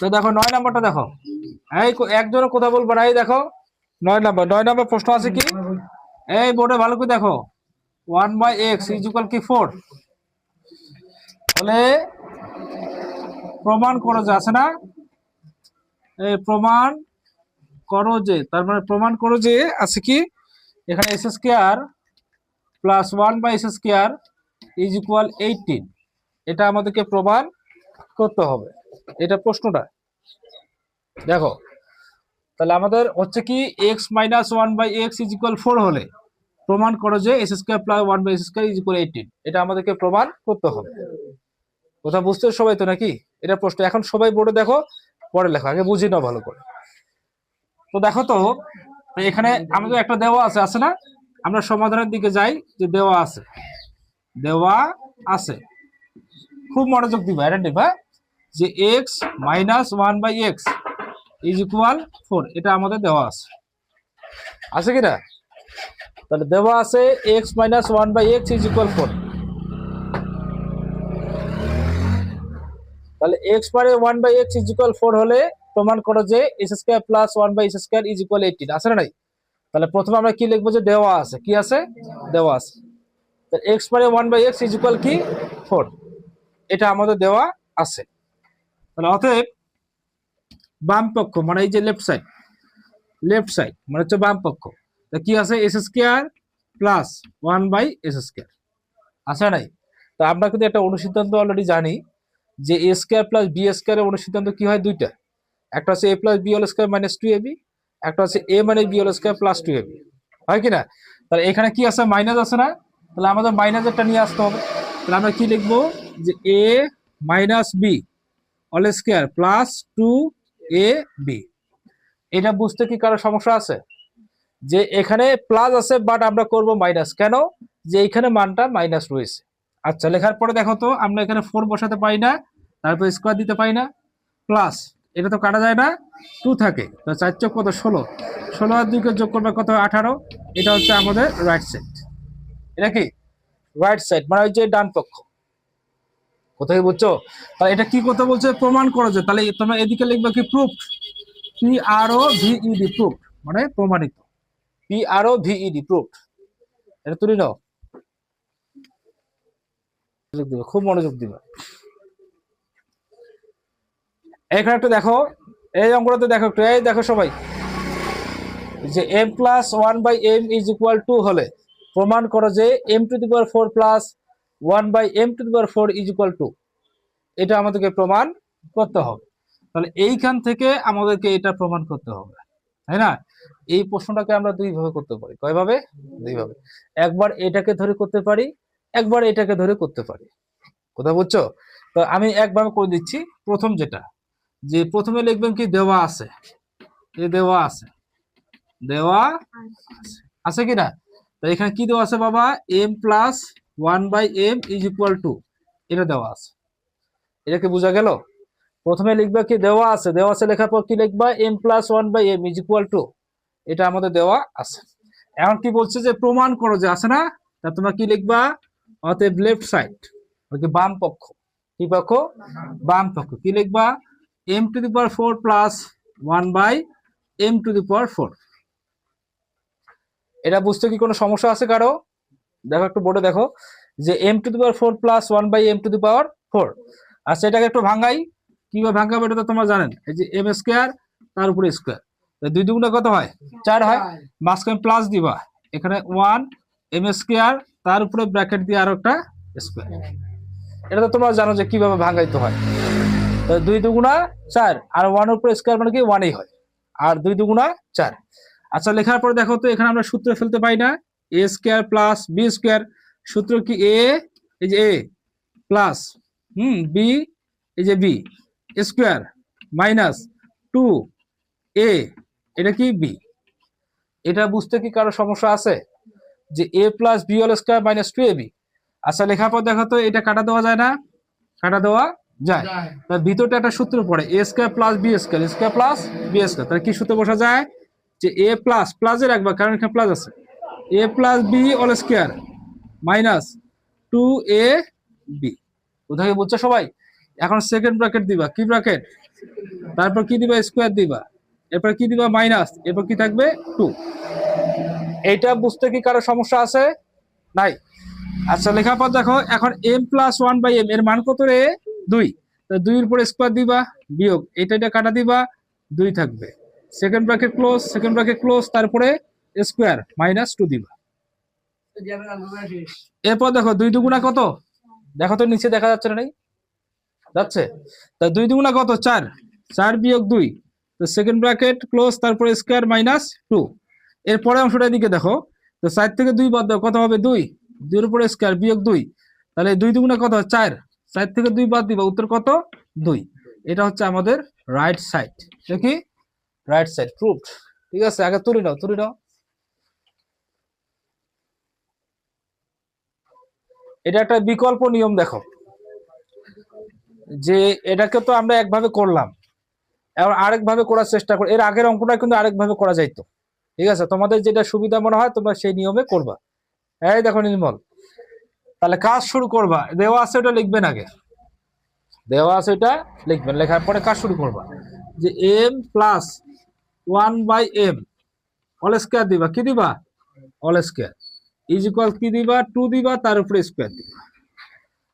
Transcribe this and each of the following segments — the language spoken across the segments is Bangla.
তো দেখো, নয় নাম্বারটা দেখো। এই একজনও কথা বলব না? এই দেখো, নয় নাম্বার নয় নাম্বার প্রশ্ন আছে কি? এই বোর্ডে ভালো করে দেখো। One by x is equal কি ফোর তাহলে প্রমাণ করো যে আছে না? এই প্রমাণ করো যে, তার মানে প্রমাণ করো যে আছে কি? এখানে s square plus one by s square is equal eighteen এটা আমাদেরকে প্রমাণ করতে হবে। এটা প্রশ্নটা। দেখো, তাহলে আমাদের হচ্ছে কি x minus one by x is equal four হলে প্রমাণ করো যে s square plus one by s square is equal eighteen এটা আমাদেরকে প্রমাণ করতে হবে। কথা বুঝতে সবাই তো নাকি? এটা প্রশ্ন। এখন সবাই বোর্ডে দেখো, পরে লেখো, আগে বুঝি নাও ভালো করে। তো দেখো তো, এখানে আমাদের একটা দেওয়া আছে আছে না? আমরা সমাধানের দিকে যাই, যে দেওয়া আছে। দেওয়া আছে। খুব মনোযোগ দিবা এটা দিবা যে x minus one by x is equal four এটা আমাদের দেওয়া আছে। আছে কি না তাহলে দেওয়া আছে x minus one by x is equal four তাহলে এক্স মানে one by x is equal four হলে প্রমাণ করো যে s square plus one by s square is equal eighteen আছে না নাই? তাহলে প্রথমে আমরা কি লিখব যে দেওয়া আছে? কি আছে? দেওয়া আছে। এক্স মানে one by x is equal কি? ফোর এটা আমাদের দেওয়া আছে। তাহলে অতএব বাম পক্ষ মানে এই যে লেফট সাইড লেফট সাইড মানে হচ্ছে বাম পক্ষ। তা কি আছে? S square plus one by s square আছে নাই? তা আমরা কিন্তু একটা অনুসিদ্ধান্ত অলরেডি জানি যে এ স্কোয়ার প্লাস বি স্কোয়ারের অনুসিদ্ধান্ত কি হয়? দুইটা। একটা হচ্ছে এ প্লাস বি হল square minus two a b একটা হচ্ছে এ মানে বি হল স্কোয়ার প্লাস টু এবি হয় কি না? তাহলে এখানে কি আছে? মাইনাস আছে না? তাহলে আমাদের মাইনাসেরটা নিয়ে আসতে হবে। তাহলে আমরা কি লিখব? যে a minus b whole square plus two a b এটা বুঝতে কি কারও সমস্যা আছে? যে এখানে প্লাস আছে বাট আমরা করব মাইনাস কেন? যে এখানে মানটা মাইনাস রয়েছে। আচ্ছা লেখার পরে দেখো তো, আমরা এখানে ফোর বসাতে পারি না, তারপর স্কোয়ার দিতে পারি না। প্লাস এটা তো কাটা যায় না টু থাকে। তো চার চোখ কত? ষোলো। ষোলো আর দুইকে যোগ করবে কত? আঠারো। এটা হচ্ছে আমাদের রাইট সাইড এটা কি? রাইট সাইড মানে ওই যে ডান পক্ষ। কোথায় বুঝছ তাহলে এটা কি কথা বলছে? প্রমাণ করো যে, তাহলে তোমরা এদিকে লিখবে কি proof P R O V E D proof মানে প্রমাণিত। P R O V E D proof এটা তুলি নাও। মনোযোগ দিবে, খুব মনোযোগ দিবে। এখানে একটু দেখো, এই অঙ্কটাতে দেখো একটু, এই দেখো সবাই। যে M plus one by M is equal two হলে, প্রমাণ করো যে M to the power four plus one by M to the power four is equal to. এটা আমাদেরকে প্রমাণ করতে হবে। তাহলে এইখান থেকে আমাদেরকে এটা প্রমাণ করতে হবে, তাই না? এই প্রশ্নটাকে আমরা দুইভাবে করতে পারি। কয়ভাবে? দুইভাবে। একবার এটাকে ধরে করতে পারি, একবার এটাকে ধরে করতে পারি। কথা বুঝছ? তো আমি একভাবে করে দিচ্ছি। প্রথম যেটা, যে প্রথমে লিখবেন কি, দেওয়া আছে। এ দেওয়া আছে। দেওয়া আছে। কি না তো এখানে কি দেওয়া আছে বাবা? M plus one by M is equal two. এটা দেওয়া আছে। এটাকে বোঝা গেল? প্রথমে লিখবা কি দেওয়া আছে? দেওয়া আছে লেখার পর কি লিখবা? M plus one by M is equal two. এটা আমাদের দেওয়া আছে। এখন কি বলছে যে প্রমাণ করো যে আছে না? তা তোমরা কি লিখবা? অতএব লেফট সাইড। বাম পক্ষ। কি পক্ষ? বাম পক্ষ। কি লিখবা? M to the power four plus one by M to the power four. এটা বুঝতে কি কোনো সমস্যা আছে কারও? দেখো একটু বোর্ডে দেখো যে M to the power four plus one by M to the power four আচ্ছা এটাকে একটু ভাঙাই। কীভাবে ভাঙাবো এটা তো তোমরা জানেন। এই যে এম স্কোয়ার তার উপরে স্কোয়ার দুই দুগুণে কত হয়? চার হয়। মাঝখানে প্লাস দিবা। এখানে ওয়ান এম স্কোয়ার তার উপরে ব্র্যাকেট দিয়ে আরও একটা স্কোয়ার এটা তো তোমরা জানো যে কীভাবে ভাঙাইতে হয়। তো দুই দুগুণা চার। আর ওয়ান উপরে স্কোয়ার মানে কি? ওয়ানই হয়। আর দুই দুগুণা চার। আচ্ছা লেখার পরে দেখো তো এখানে আমরা সূত্র ফেলতে পাই না। A square plus B square সূত্র কি এ এই যে এ প্লাস হুম বি এই যে B square minus two A এটা কি বি এটা বুঝতে কি কারও সমস্যা আছে? যে এ প্লাস বি হল square minus two A B আচ্ছা লেখার পর দেখো তো এটা কাটা দেওয়া যায় না? কাটা দেওয়া যায়। তার ভিতরটা একটা সূত্র পড়ে A square plus B square square plus B square তাহলে কি সূত্র বসা যায়? যে এ প্লাস প্লাসে রাখবা কারণ এখানে প্লাস আছে। A plus B all square minus two A B কোথায় বুঝছ সবাই? এখন সেকেন্ড ব্র্যাকেট দিবা। কি ব্র্যাকেট তারপর কি দিবা? স্কোয়ার দিবা। এরপর কি দিবা? মাইনাস এরপর কি থাকবে? টু এইটা বুঝতে কি কারও সমস্যা আছে? নাই। আচ্ছা লেখার পর দেখো। এখন M plus one by M এর মান কত রে? দুই। দুইয়ের উপরে স্কোয়ার দিবা, বিয়োগ। এটা এটা কাটা দিবা, দুই থাকবে। Second bracket close second bracket close তারপরে স্কোয়ার মাইনাস টু দিবা। এরপর দেখো, দুই দুগুণা কত? দেখো তো নিচে দেখা যাচ্ছে না যাচ্ছে? তা দুই দুগুণা কত? চার। চার বিয়োগ দুই। তো সেকেন্ড ব্র্যাকেট ক্লোজ তারপরে স্কোয়ার মাইনাস টু এরপরে অংশটা এদিকে দেখো। তো চার থেকে দুই বাদ দাও, কত হবে? দুই। দুইয়ের উপরে স্কোয়ার বিয়োগ দুই। তাহলে দুই দুগুণা কত? চার। চার থেকে দুই বাদ দিবা, উত্তর কত? দুই। এটা হচ্ছে আমাদের রাইট সাইড দেখি? রাইট সাইড প্রুফ ঠিক আছে? আগে তুলে নাও তুলে নাও। এটা একটা বিকল্প নিয়ম দেখো। যে এটাকে তো আমরা একভাবে করলাম। এবার আরেকভাবে করার চেষ্টা করি এর আগের অঙ্কটা কিন্তু আরেকভাবে করা যাইতো। ঠিক আছে? তোমাদের যেটা সুবিধা মনে হয় তোমরা সেই নিয়মে করবা। এই দেখো নির্মল। তাহলে কাজ শুরু করবা। দেওয়া আছে ওটা লিখবেন আগে। দেওয়া আছে ওটা লিখবেন। লেখার পরে কাজ শুরু করবা। যে M plus one by M all square দিবা। কি দিবা? অল স্কোয়ার ইজ ইকুয়াল কি দিবা? টু দিবা, তার উপরে স্কোয়ার দিবা।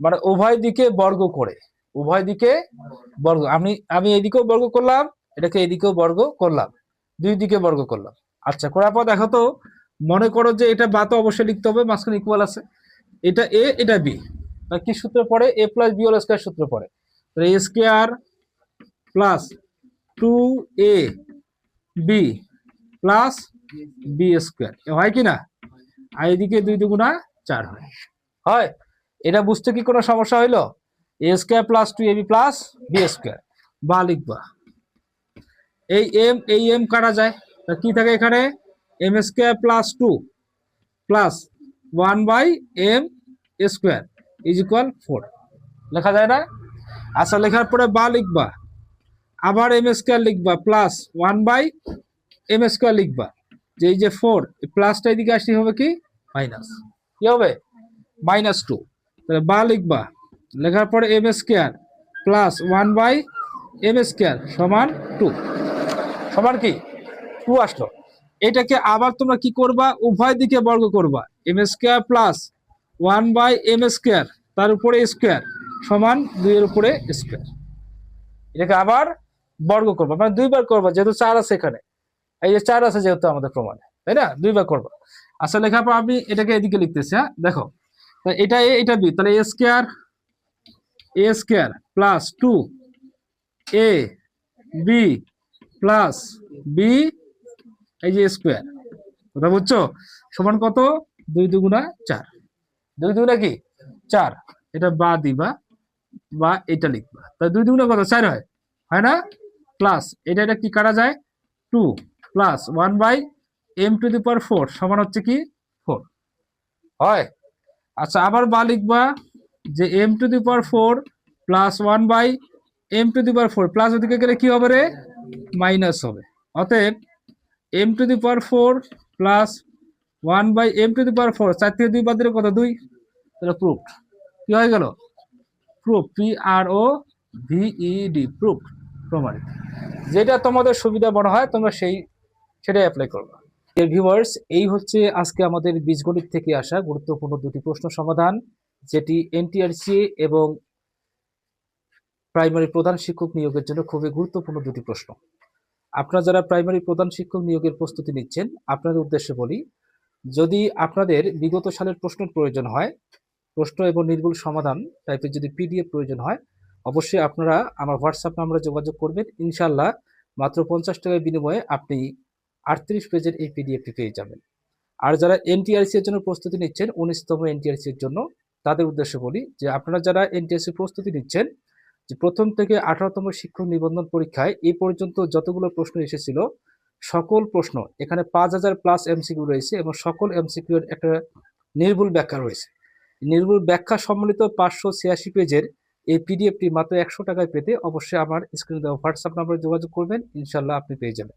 মানে উভয় দিকে বর্গ করে। উভয় দিকে বর্গ। আমি আমি এদিকেও বর্গ করলাম, এটাকে এদিকেও বর্গ করলাম। দুই দিকে বর্গ করলাম। আচ্ছা করার পর দেখো তো, মনে করো যে এটা বা তো অবশ্যই লিখতে হবে, মাঝখানে ইকুয়াল আছে। এটা এ এটা বি কি সূত্র পড়ে? A plus B whole square সূত্র পড়ে। A square plus two A B plus B square হয় কি না? আর এদিকে দুই দুগুণা চার হয়। হয়? এটা বুঝতে কি কোনো সমস্যা হইল? A square plus two A B plus B square বা লিখবা। এই এম এই এম কাটা যায়? তা কি থাকে এখানে? M square plus two plus one by M square is equal four লেখা যায় না? আচ্ছা লেখার পরে বা লিখবা। আবার এম স্কোয়ার লিখবা plus one by M square লিখবা। যে এই যে ফোর প্লাসটা এদিকে আসলে হবে কি? মাইনাস কি হবে? মাইনাস টু তাহলে বা লিখবা। লেখার পরে M square plus one by M square সমান টু সমান কি? টু আসলো। এটাকে আবার তোমরা কি করবা? উভয় দিকে বর্গ করবা। M square plus one by M square তার উপরে স্কোয়ার সমান দুইয়ের উপরে স্কোয়ার এটাকে আবার বর্গ করবা। মানে দুইবার করবা যেহেতু চার আছে এখানে। এই যে চার আছে যেহেতু আমাদের প্রমাণে, তাই না? দুই দুইবার করবা। আচ্ছা লেখার পর আমি এটাকে এদিকে লিখতেছি হ্যাঁ? দেখো এটা এ, এটা বি, তাহলে A square A square plus two A B plus B, এই যে স্কোয়ার, কথা বুঝছ? সমান কত? দুই দুগুণা চার। দুই দুগুণা কি? চার। এটা বা দিবা, বা এটা লিখবা। তা দুই দুগুণা কত? চার হয়। হয় না? প্লাস, এটা এটা কি কাটা যায়? Two. Plus one by M to the power four সমান হচ্ছে কি? ফোর হয়? আচ্ছা আবার বা লিখবা যে M to the power four plus one by M to the power four plus ওদিকে গেলে কি হবে রে? মাইনাস হবে। অতএব M to the power four plus one by M to the power four চার থেকে দুই বাদ দিলে কত? দুই? তাহলে প্রুফ কি হয়ে গেল? Proof P R O V E proof প্রমাণিত। যেটা তোমাদের সুবিধা মনে হয়, তোমরা সেই সেটাই অ্যাপ্লাই করবে। ভিউয়ার্স এই হচ্ছে আজকে আমাদের বীজগণিত থেকে আসা গুরুত্বপূর্ণ দুটি প্রশ্ন সমাধান, যেটি এনটিআরসি এবং প্রাইমারি প্রধান শিক্ষক নিয়োগের জন্য খুবই গুরুত্বপূর্ণ দুটি প্রশ্ন। আপনারা যারা প্রাইমারি প্রধান শিক্ষক নিয়োগের প্রস্তুতি নিচ্ছেন, আপনাদের উদ্দেশ্যে বলি, যদি আপনাদের বিগত সালের প্রশ্নের প্রয়োজন হয়, প্রশ্ন এবং নির্ভুল সমাধান টাইপের যদি পিডিএফ প্রয়োজন হয়, অবশ্যই আপনারা আমার হোয়াটসঅ্যাপ নাম্বারে যোগাযোগ করবেন। ইনশাল্লাহ মাত্র পঞ্চাশ টাকার বিনিময়ে আপনি আটত্রিশ পেজের এই পিডিএফটি পেয়ে যাবেন। আর যারা এনটিআরসি এর জন্য প্রস্তুতি নিচ্ছেন, উনিশতম এনটিআরসি এর জন্য তাদের উদ্দেশ্যে বলি যে আপনারা যারা এনটিআরসি প্রস্তুতি নিচ্ছেন, যে প্রথম থেকে আঠারোতম শিক্ষক নিবন্ধন পরীক্ষায় এই পর্যন্ত যতগুলো প্রশ্ন এসেছিল, সকল প্রশ্ন, এখানে পাঁচ হাজার প্লাস এমসিকিউ রয়েছে এবং সকল এমসিকিউ এর একটা নির্ভুল ব্যাখ্যা রয়েছে। নির্ভুল ব্যাখ্যা সম্মিলিত পাঁচশো ছিয়াশি পেজের এই পিডিএফটি মাত্র একশো টাকায় পেতে অবশ্যই আমার স্ক্রিনে দেওয়া হোয়াটসঅ্যাপ নাম্বারে যোগাযোগ করবেন, ইনশাল্লাহ আপনি পেয়ে যাবেন।